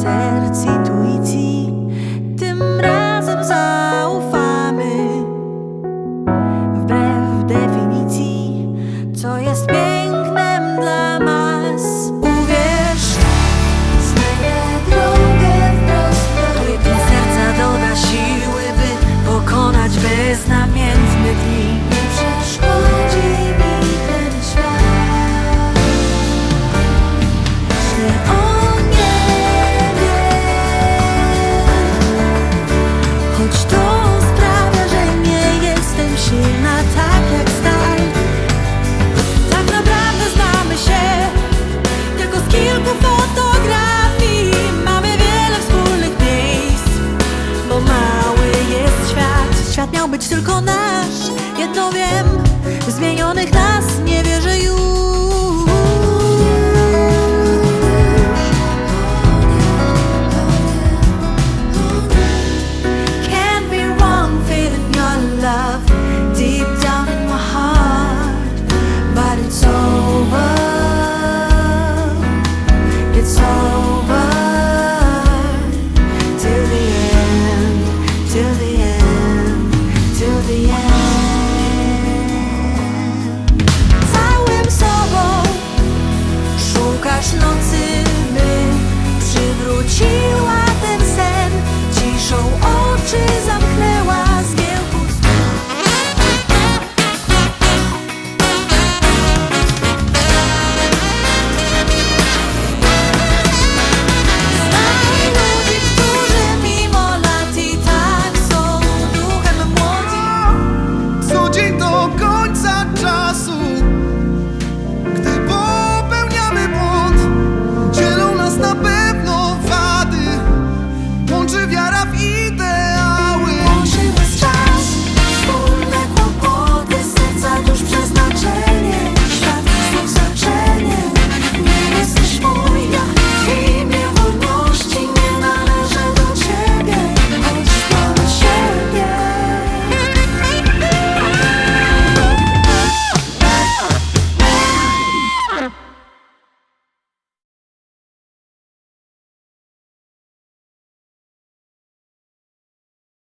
serc, intuicji Tym razem zaufamy. Wbrew definicji, co jest piękne miał być tylko nasz. Jedno wiem, zmienionych nas nie wierzę już.